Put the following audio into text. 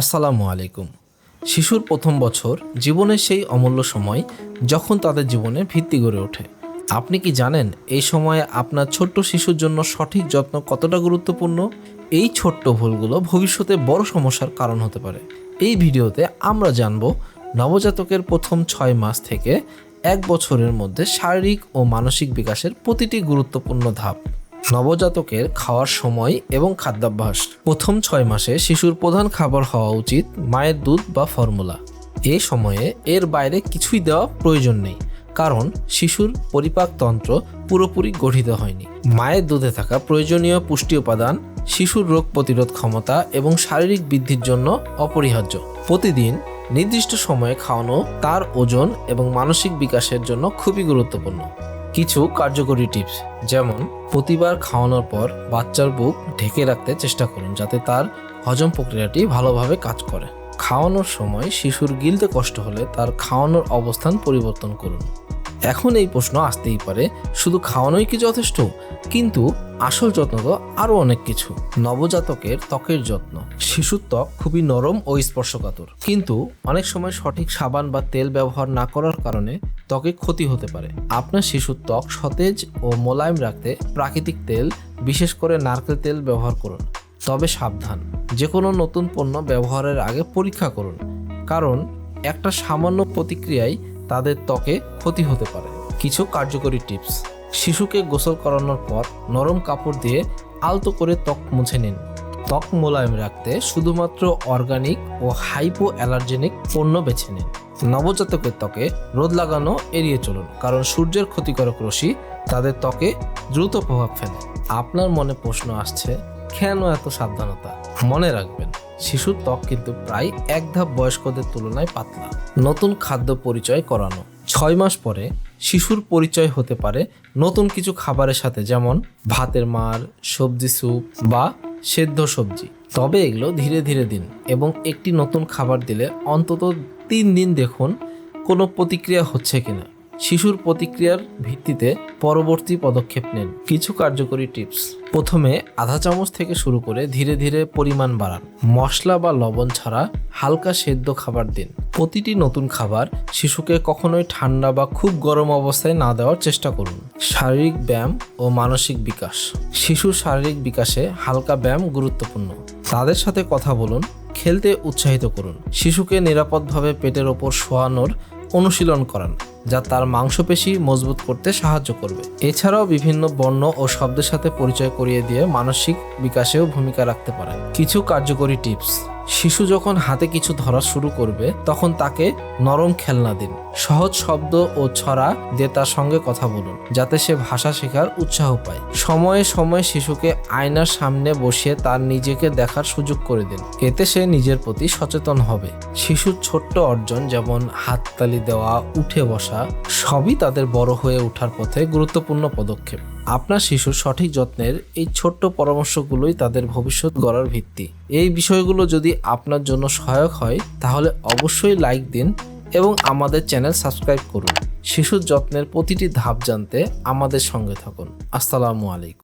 আসসালামু আলাইকুম। শিশুর প্রথম বছর জীবনের সেই অমূল্য সময় যখন তাদের জীবনে ভিত্তি গড়ে ওঠে। আপনি কি জানেন এই সময়ে আপনার ছোট্ট শিশুর জন্য সঠিক যত্ন কতটা গুরুত্বপূর্ণ? এই ছোট্ট ভুলগুলো ভবিষ্যতে বড় সমস্যার কারণ হতে পারে। এই ভিডিওতে আমরা জানব নবজাতকের প্রথম ছয় মাস থেকে এক বছরের মধ্যে শারীরিক ও মানসিক বিকাশের প্রতিটি গুরুত্বপূর্ণ ধাপ। নবজাতকের খাওয়ার সময় এবং খাদ্যাভ্যাস। প্রথম ছয় মাসে শিশুর প্রধান খাবার হওয়া উচিত মায়ের দুধ বা ফর্মুলা। এ সময়ে এর বাইরে কিছুই দেওয়া প্রয়োজন নেই, কারণ শিশুর পরিপাকতন্ত্র পুরোপুরি গঠিত হয়নি। মায়ের দুধে থাকা প্রয়োজনীয় পুষ্টি উপাদান, শিশুর রোগ প্রতিরোধ ক্ষমতা এবং শারীরিক বৃদ্ধির জন্য অপরিহার্য। প্রতিদিন নির্দিষ্ট সময়ে খাওয়ানো তার ওজন এবং মানসিক বিকাশের জন্য খুবই গুরুত্বপূর্ণ। কিছু কার্যকরী টিপস, যেমন প্রতিবার খাওয়ানোর পর বাচ্চার বুক ঢেকে রাখতে চেষ্টা করুন যাতে তার হজম প্রক্রিয়াটি ভালোভাবে কাজ করে। খাওয়ানোর সময় শিশুর গিলতে কষ্ট হলে তার খাওয়ানোর অবস্থান পরিবর্তন করুন। এখন এই প্রশ্ন আসতেই পারে, শুধু খাওয়ানোই কি যথেষ্ট? কিন্তু আসল যত্ন তো আরও অনেক কিছু। নবজাতকের ত্বকের যত্ন। শিশুর ত্বক খুবই নরম ও স্পর্শকাতর। কিন্তু অনেক সময় সঠিক সাবান বা তেল ব্যবহার না করার কারণে ত্বকে ক্ষতি হতে পারে। আপনার শিশুর ত্বক সতেজ ও মোলায়েম রাখতে প্রাকৃতিক তেল, বিশেষ করে নারকেল তেল ব্যবহার করুন। তবে সাবধান। যে কোনো নতুন পণ্য ব্যবহারের আগে পরীক্ষা করুন। কারণ একটা সামান্য প্রতিক্রিয়ায় তাদের ত্বকে ক্ষতি হতে পারে। কিছু কার্যকরী টিপস। শিশুকে গোসল করানোর পর নরম কাপড় দিয়ে আলতো করে ত্বক মুছে নিন। ত্বক মোলায়েম রাখতে শুধুমাত্র অর্গানিক ও হাইপো অ্যালার্জেনিক পণ্য বেছে নিন। নবজাতকের ত্বকে রোদ লাগানো এড়িয়ে চলুন, কারণ সূর্যের ক্ষতিকারক রশ্মি তাদের ত্বকে দ্রুত প্রভাব ফেলে। আপনার মনে প্রশ্ন আসছে, কেন এত সাবধানতা? মনে রাখবেন শিশুর ত্বক কিন্তু প্রায় এক ধাপ বয়স্কদের তুলনায় পাতলা। নতুন খাদ্য পরিচয় করানো। ছয় মাস পরে শিশুর পরিচয় হতে পারে নতুন কিছু খাবারের সাথে, যেমন ভাতের মার, সবজি স্যুপ বা সেদ্ধ সবজি। তবে এগুলো ধীরে ধীরে দিন এবং একটি নতুন খাবার দিলে অন্তত তিন দিন দেখুন কোনো প্রতিক্রিয়া হচ্ছে কিনা। শিশুর প্রতিক্রিয়ার ভিত্তিতে পরবর্তী পদক্ষেপ নেন। কিছু কার্যকরী টিপস। প্রথমে আধা চামচ থেকে শুরু করে ধীরে ধীরে পরিমাণ বাড়ান। মশলা বা লবণ ছাড়া হালকা সেদ্ধ খাবার দিন। প্রতিটি নতুন খাবার শিশুকে কখনোই ঠান্ডা বা খুব গরম অবস্থায় না দেওয়ার চেষ্টা করুন। শারীরিক ব্যায়াম ও মানসিক বিকাশ। শিশুর শারীরিক বিকাশে হালকা ব্যায়াম গুরুত্বপূর্ণ। তাদের সাথে কথা বলুন, খেলতে উৎসাহিত করুন। শিশুকে নিরাপদভাবে পেটের ওপর শোয়ানোর অনুশীলন করান। যা তার মাংসপেশি মজবুত করতে সাহায্য করবে। এছাড়াও বিভিন্ন বর্ণ ও শব্দের সাথে পরিচয় করিয়ে দিয়ে মানসিক বিকাশেও ভূমিকা রাখতে পারে। কিছু কার্যকরী টিপস। শিশু যখন হাতে কিছু ধরা শুরু করবে, তখন তাকে নরম খেলনা দিন। সহজ শব্দ ও ছড়া দিয়ে তার সঙ্গে কথা বলুন, যাতে সে ভাষা শেখার উৎসাহ পায়। সময়ে সময়ে শিশুকে আয়নার সামনে বসিয়ে তার নিজেকে দেখার সুযোগ করে দিন। এতে সে নিজের প্রতি সচেতন হবে। শিশুর ছোট্ট অর্জন যেমন হাততালি দেওয়া, উঠে বসা, সবই তাদের বড় হয়ে ওঠার পথে গুরুত্বপূর্ণ পদক্ষেপ। আপনার শিশুর সঠিক যত্নের এই ছোট্ট পরামর্শগুলোই তাদের ভবিষ্যৎ গড়ার ভিত্তি। এই বিষয়গুলো যদি আপনার জন্য সহায়ক হয়, তাহলে অবশ্যই লাইক দিন এবং আমাদের চ্যানেল সাবস্ক্রাইব করুন। শিশুর যত্নের প্রতিটি ধাপ জানতে আমাদের সঙ্গে থাকুন। আসসালামু আলাইকুম।